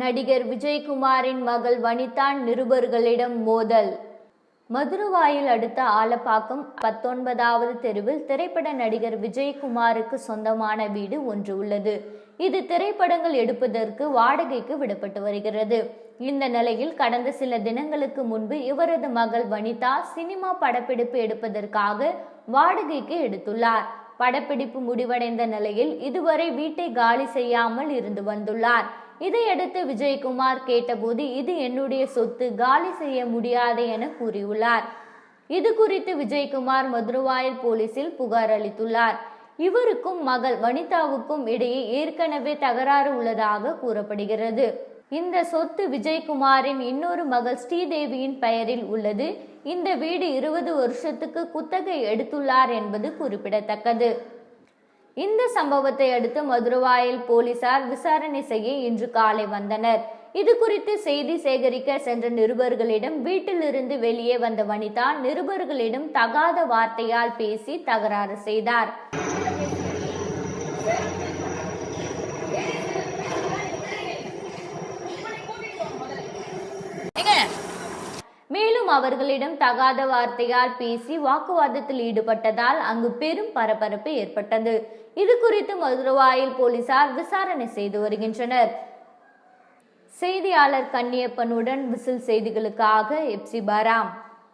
நடிகர் விஜயகுமாரின் மகள் வனிதா நிருபர்களிடம் மோதல். மதுரவாயில் அடுத்த ஆலப்பாக்கம் பத்தொன்பதாவது தெருவில் திரைப்பட நடிகர் விஜயகுமாருக்கு சொந்தமான வீடு ஒன்று உள்ளது. இது திரைப்படங்கள் எடுப்பதற்கு வாடகைக்கு விடப்பட்டு வருகிறது. இந்த நிலையில் கடந்த சில தினங்களுக்கு முன்பு இவரது மகள் வனிதா சினிமா படப்பிடிப்பு எடுப்பதற்காக வாடகைக்கு எடுத்துள்ளார். படப்பிடிப்பு முடிவடைந்த நிலையில் இதுவரை வீட்டை காலி செய்யாமல் இருந்து வந்துள்ளார். இதையடுத்து விஜயகுமார் கேட்டபோது இது என்னுடைய சொத்து காலி செய்ய முடியாது என கூறியுள்ளார். இது குறித்து விஜயகுமார் மதுரவாயல் போலீசில் புகார் அளித்துள்ளார். இவருக்கும் மகள் வனிதாவுக்கும் இடையே ஏற்கனவே தகராறு உள்ளதாக கூறப்படுகிறது. இந்த சொத்து விஜயகுமாரின் இன்னொரு மகள் ஸ்ரீதேவியின் பெயரில் உள்ளது. இந்த வீடு இருபது வருஷத்துக்கு குத்தகை எடுத்துள்ளார் என்பது குறிப்பிடத்தக்கது. இந்த சம்பவத்தை அடுத்து மதுரவாயல் போலீசார் விசாரணை செய்ய இன்று காலை வந்தனர். இது குறித்து செய்தி சேகரிக்க சென்ற நிருபர்களிடம் வீட்டிலிருந்து வெளியே வந்த வனிதா நிருபர்களிடம் தகாத வார்த்தையால் பேசி தகராறு செய்தார். மேலும் அவர்களிடம் தகாத வார்த்தையால் பேசி வாக்குவாதத்தில் ஈடுபட்டதால் அங்கு பெரும் பரபரப்பு ஏற்பட்டது. இது குறித்து மதுரவாயில் போலீசார் விசாரணை செய்து வருகின்றனர். செய்தியாளர் கன்னியப்பனுடன் விசில் செய்திகளுக்காக எப்சி பாராம்.